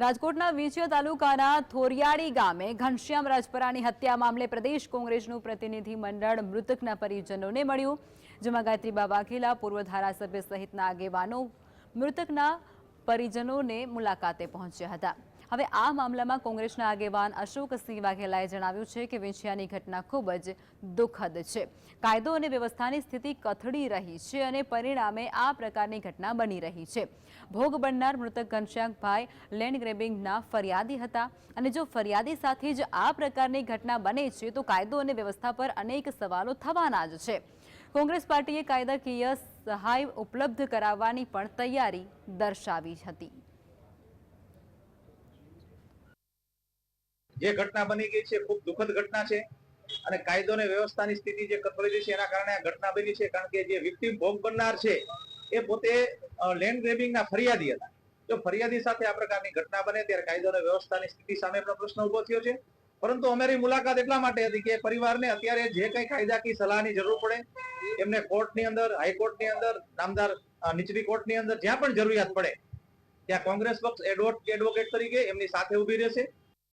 રાજકોટના વિંછિયા તાલુકાના થોરિયાળી ગામે ઘનશ્યામ રાજપરાની હત્યા મામલે પ્રદેશ કોંગ્રેસનું પ્રતિનિધિ મંડળ મૃતકના પરિજનોને મળ્યું, જેમાં ગાયત્રીબા વાઘેલા પૂર્વ ધારાસભ્ય સહિતના આગેવાનો મૃતકના પરિજનોને મુલાકાતે પહોંચ્યા હતા. હવે આ મામલામાં કોંગ્રેસના આગેવાન અશોકસિંહ વાઘેલાએ જણાવ્યું છે કે વિંછિયાની ઘટના ખૂબ જ દુઃખદ છે. કાયદો અને વ્યવસ્થાની સ્થિતિ કથળી રહી છે અને પરિણામે આ પ્રકારની ઘટના બની રહી છે. ભોગ બનનાર મૃતક ઘનશ્યામભાઈ લેન્ડ ગ્રેબિંગના ફરિયાદી હતા અને જો ફરિયાદી સાથે જ આ પ્રકારની ઘટના બને છે તો કાયદો અને વ્યવસ્થા પર અનેક સવાલો થવાના જ છે. કોંગ્રેસ પાર્ટીએ કાયદાકીય સહાય ઉપલબ્ધ કરાવવાની પણ તૈયારી દર્શાવી હતી. જે ઘટના બની ગઈ છે, ખૂબ દુઃખદ ઘટના છે. અને કાયદો અને વ્યવસ્થાની સ્થિતિ જે કથળેલી છે, એના કારણે આ ઘટના બની છે, કારણ કે જે વિક્ટિમ ભોગ બનનાર છે, એ પોતે લેન્ડ ગ્રેબિંગના ફરિયાદી હતા. જો ફરિયાદી સાથે આ પ્રકારની ઘટના બને, ત્યારે કાયદો અને વ્યવસ્થાની સ્થિતિ સામે પણ પ્રશ્ન ઊભો થયો છે. પરંતુ અમારી મુલાકાત એટલા માટે હતી કે પરિવારને અત્યારે જે કઈ કાયદાકીય સલાહની જરૂર પડે, એમને કોર્ટની અંદર, હાઈકોર્ટની અંદર, નામદાર નીચલી કોર્ટની અંદર, જ્યાં પણ જરૂરિયાત પડે, ત્યાં કોંગ્રેસ પક્ષ એડવોકેટ તરીકે એમની સાથે ઊભી રહેશે.